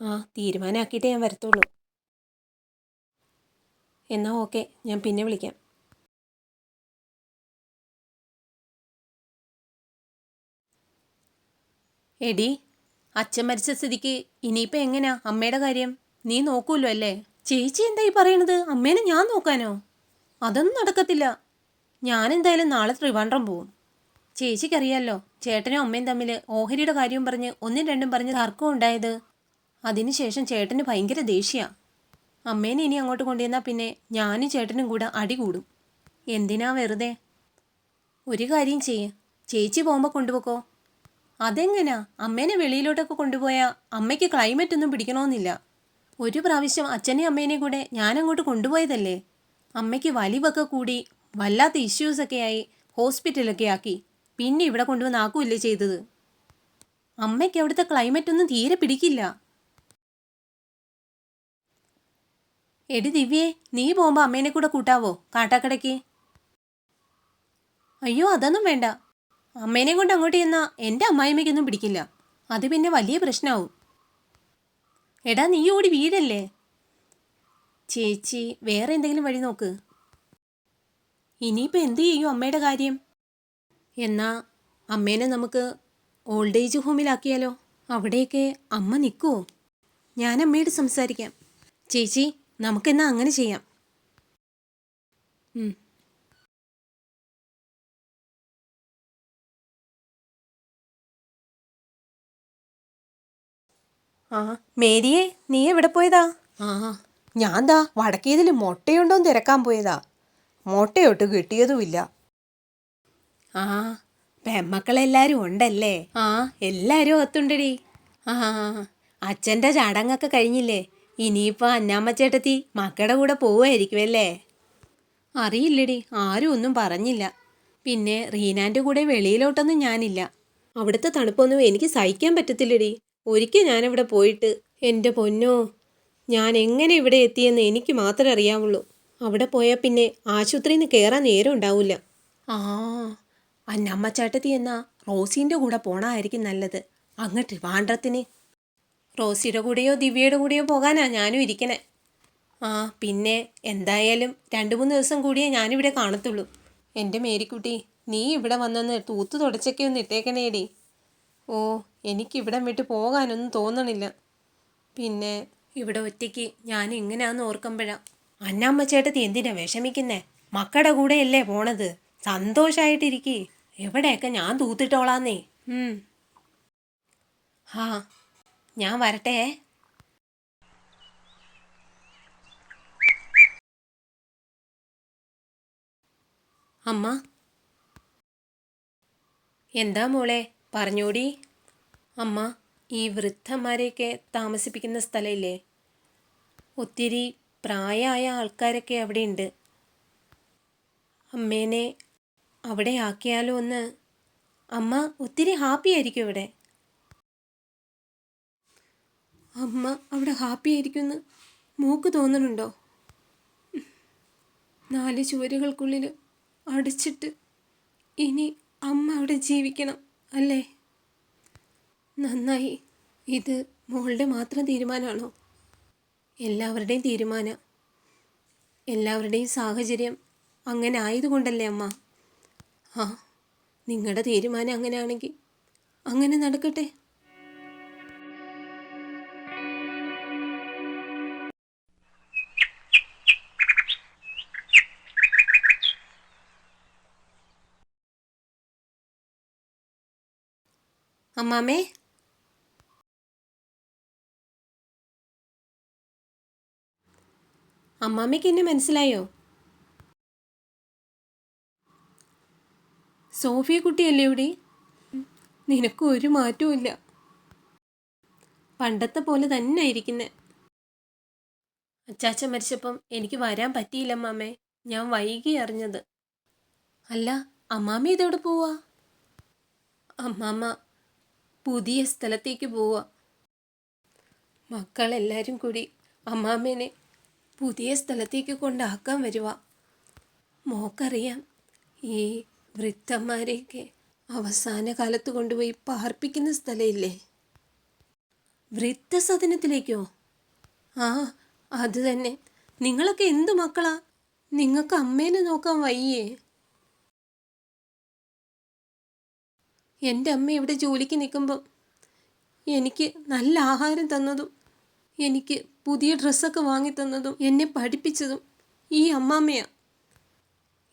ആ തീരുമാനമാക്കിയിട്ടേ ഞാൻ വരത്തുള്ളൂ. എന്നാൽ ഓക്കെ ഞാൻ പിന്നെ വിളിക്കാം. എടി അച്ഛൻ മരിച്ച സ്ഥിതിക്ക് ഇനിയിപ്പോൾ എങ്ങനെയാ അമ്മയുടെ കാര്യം? നീ നോക്കൂല്ലോ അല്ലേ? ചേച്ചി എന്താ ഈ പറയണത്? അമ്മേനെ ഞാൻ നോക്കാനോ? അതൊന്നും നടക്കത്തില്ല. ഞാൻ എന്തായാലും നാളെ ട്രിവാൻഡ്രം പോവും. ചേച്ചിക്കറിയാലോ ചേട്ടനും അമ്മയും തമ്മിൽ ഓഹരിയുടെ കാര്യവും പറഞ്ഞ് ഒന്നും രണ്ടും പറഞ്ഞ് തർക്കം ഉണ്ടായത്. അതിനുശേഷം ചേട്ടന് ഭയങ്കര ദേഷ്യമാണ് അമ്മേനെ ഇനി അങ്ങോട്ട് കൊണ്ടുവന്നാൽ പിന്നെ ഞാനും ചേട്ടനും കൂടെ അടി കൂടും. എന്തിനാ വെറുതെ? ഒരു കാര്യം ചെയ്യ്. ചേച്ചി പോകുമ്പോൾ കൊണ്ടുപോക്കോ. അതെങ്ങനാ? അമ്മേനെ വെളിയിലോട്ടൊക്കെ കൊണ്ടുപോയാൽ അമ്മയ്ക്ക് ക്ലൈമറ്റ് ഒന്നും പിടിക്കണമെന്നില്ല ഒരു പ്രാവശ്യം അച്ഛനെയും അമ്മേനെയും കൂടെ ഞാനങ്ങോട്ട് കൊണ്ടുപോയതല്ലേ? അമ്മയ്ക്ക് വലിവൊക്കെ കൂടി വല്ലാത്ത ഇഷ്യൂസൊക്കെ ആയി ഹോസ്പിറ്റലൊക്കെ ആക്കി. പിന്നെ ഇവിടെ കൊണ്ടുവന്ന് ആക്കുമല്ലേ ചെയ്തത്? അമ്മയ്ക്ക് അവിടുത്തെ ക്ലൈമറ്റ് ഒന്നും തീരെ പിടിക്കില്ല. എടി ദിവ്യേ നീ പോകുമ്പോൾ അമ്മേനെ കൂടെ കൂട്ടാവോ? കാട്ടാക്കടയ്ക്ക്. അയ്യോ അതൊന്നും വേണ്ട. അമ്മേനെ കൊണ്ട് അങ്ങോട്ട് ചെന്നാൽ എന്റെ അമ്മായിമ്മയ്ക്കൊന്നും പിടിക്കില്ല. അത് പിന്നെ വലിയ പ്രശ്നമാവും എടാ നീ ഓടി വീടല്ലേ ചേച്ചി വേറെ എന്തെങ്കിലും വഴി നോക്ക്. ഇനിയിപ്പോൾ എന്ത് ചെയ്യും അമ്മയുടെ കാര്യം? എന്നാ അമ്മേനെ നമുക്ക് ഓൾഡ് ഏജ് ഹോമിലാക്കിയാലോ? അവിടെയൊക്കെ അമ്മ നിൽക്കുമോ ഞാൻ അമ്മയോട് സംസാരിക്കാം. ചേച്ചി നമുക്കെന്നാ അങ്ങനെ ചെയ്യാം. ആ മേരിയെ നീ എവിടെ പോയതാ? ആ ഞാൻ ദാ വടക്കേതിൽ മുട്ടയുണ്ടോന്ന് തിരക്കാൻ പോയതാ. മുട്ടയൊട്ട് കിട്ടിയതുമില്ല. ആ പെമ്മക്കളെല്ലാരും ഉണ്ടല്ലേ? ആ എല്ലാരും ഒത്തുണ്ടടി ആ അച്ഛന്റെ ചടങ്ങൊക്കെ കഴിഞ്ഞില്ലേ? ഇനിയിപ്പോൾ അന്നാമ്മച്ചേട്ടത്തി മക്കളുടെ കൂടെ പോവുമായിരിക്കുമല്ലേ? അറിയില്ലടി ആരും ഒന്നും പറഞ്ഞില്ല. പിന്നെ റീനാന്റെ കൂടെ വെളിയിലോട്ടൊന്നും ഞാനില്ല. അവിടുത്തെ തണുപ്പൊന്നും എനിക്ക് സഹിക്കാൻ പറ്റത്തില്ലടി. ഒരിക്കൽ ഞാനവിടെ പോയിട്ട് എന്റെ പൊന്നോ ഞാൻ എങ്ങനെ ഇവിടെ എത്തിയെന്ന് എനിക്ക് മാത്രമേ അറിയാവുള്ളൂ. അവിടെ പോയാൽ പിന്നെ ആശുപത്രിയിൽ നിന്ന് കയറാൻ നേരം ഉണ്ടാവില്ല ആ അന്നമ്മ ചേട്ടത്തി എന്നാ കൂടെ പോണായിരിക്കും നല്ലത്. അങ്ങ് ട്രിവാൻഡ്രത്തിന് റോസിയുടെ കൂടെയോ ദിവ്യയുടെ കൂടെയോ പോകാനാ ഞാനും ഇരിക്കണേ. ആ പിന്നെ എന്തായാലും രണ്ട് മൂന്ന് ദിവസം കൂടിയേ ഞാനിവിടെ കാണത്തുള്ളൂ. എന്റെ മേരിക്കുട്ടി നീ ഇവിടെ വന്നൊന്ന് തൂത്ത് തുടച്ചൊക്കെ ഒന്ന് ഇട്ടേക്കണേടി. ഓ എനിക്കിവിടം വിട്ട് പോകാനൊന്നും തോന്നണില്ല. പിന്നെ ഇവിടെ ഒറ്റയ്ക്ക് ഞാൻ എങ്ങനെയാന്ന് ഓർക്കുമ്പോഴാ. അന്നാമ്മ ചേട്ടത്തി എന്തിനാ വിഷമിക്കുന്നേ? മക്കളുടെ കൂടെയല്ലേ പോണത്. സന്തോഷമായിട്ടിരിക്കേ എവിടെയൊക്കെ ഞാൻ തൂത്തിട്ടോളാന്നേ. ഹാ ഞാൻ വരട്ടെ. അമ്മ. എന്താ മോളെ? പറഞ്ഞോടി. അമ്മ ഈ വൃദ്ധന്മാരെയൊക്കെ താമസിപ്പിക്കുന്ന സ്ഥലമില്ലേ? ഒത്തിരി പ്രായമായ ആൾക്കാരൊക്കെ അവിടെയുണ്ട്. അമ്മേനെ അവിടെ ആക്കിയാലോ എന്ന് അമ്മ ഒത്തിരി ഹാപ്പി ആയിരിക്കും ഇവിടെ. അമ്മ അവിടെ ഹാപ്പി ആയിരിക്കുമെന്ന് മൂക്ക് തോന്നുന്നുണ്ടോ നാല് ചുവരുകൾക്കുള്ളിൽ അടിച്ചിട്ട് ഇനി അമ്മ അവിടെ ജീവിക്കണം അല്ലേ? നന്നായി. ഇത് മോളുടെ മാത്രം തീരുമാനമാണോ? എല്ലാവരുടെയും തീരുമാനം. എല്ലാവരുടെയും സാഹചര്യം അങ്ങനെ ആയതുകൊണ്ടല്ലേ അമ്മ? ആ നിങ്ങളുടെ തീരുമാനം അങ്ങനെയാണെങ്കിൽ അങ്ങനെ നടക്കട്ടെ. അമ്മാമേ? അമ്മാമ്മയ്ക്ക് എന്നെ മനസ്സിലായോ? സോഫിയ കുട്ടിയല്ലേ ഇവിടെ? നിനക്ക് ഒരു മാറ്റവും പണ്ടത്തെ പോലെ തന്നെ ഇരിക്കുന്നെ അച്ചാച്ച മരിച്ചപ്പം എനിക്ക് വരാൻ പറ്റിയില്ല അമ്മാമേ. ഞാൻ വൈകി അറിഞ്ഞത്. അല്ല അമ്മാമ്മ ഇതോടെ പോവാ? അമ്മാമ്മ പുതിയ സ്ഥലത്തേക്ക് പോവുക. മക്കളെല്ലാരും കൂടി അമ്മാമ്മേനെ പുതിയ സ്ഥലത്തേക്ക് കൊണ്ടാക്കാൻ വരുക. മോക്കറിയാം ഈ വൃദ്ധന്മാരെയൊക്കെ അവസാന കാലത്ത് കൊണ്ടുപോയി പാർപ്പിക്കുന്ന സ്ഥലമില്ലേ? വൃദ്ധസദനത്തിലേക്കോ? ആ അത് തന്നെ. നിങ്ങളൊക്കെ എന്തു മക്കളാ? നിങ്ങൾക്ക് അമ്മേനെ നോക്കാൻ വയ്യേ? എന്റെ അമ്മ ഇവിടെ ജോലിക്ക് നിൽക്കുമ്പം എനിക്ക് നല്ല ആഹാരം തന്നതും എനിക്ക് പുതിയ ഡ്രസ്സൊക്കെ വാങ്ങി തന്നതും എന്നെ പഠിപ്പിച്ചതും ഈ അമ്മാമ്മയാണ്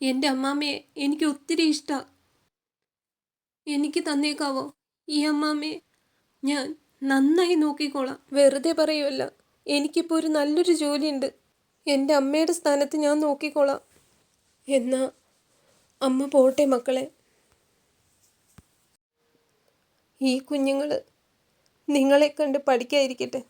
എന്റെ അമ്മാമ്മയെ എനിക്ക് ഒത്തിരി ഇഷ്ടമാണ് എനിക്ക് തന്നേക്കാവോ? ഈ അമ്മാമ്മയെ ഞാൻ നന്നായി നോക്കിക്കോളാം. വെറുതെ പറയുമല്ല എനിക്കിപ്പോൾ ഒരു നല്ലൊരു ജോലിയുണ്ട്. എന്റെ അമ്മയുടെ സ്ഥാനത്ത് ഞാൻ നോക്കിക്കോളാം. എന്നാൽ അമ്മ പോട്ടെ മക്കളെ. ഈ കുഞ്ഞുങ്ങൾ നിങ്ങളെ കണ്ട് പഠിക്കാതിരിക്കട്ടെ.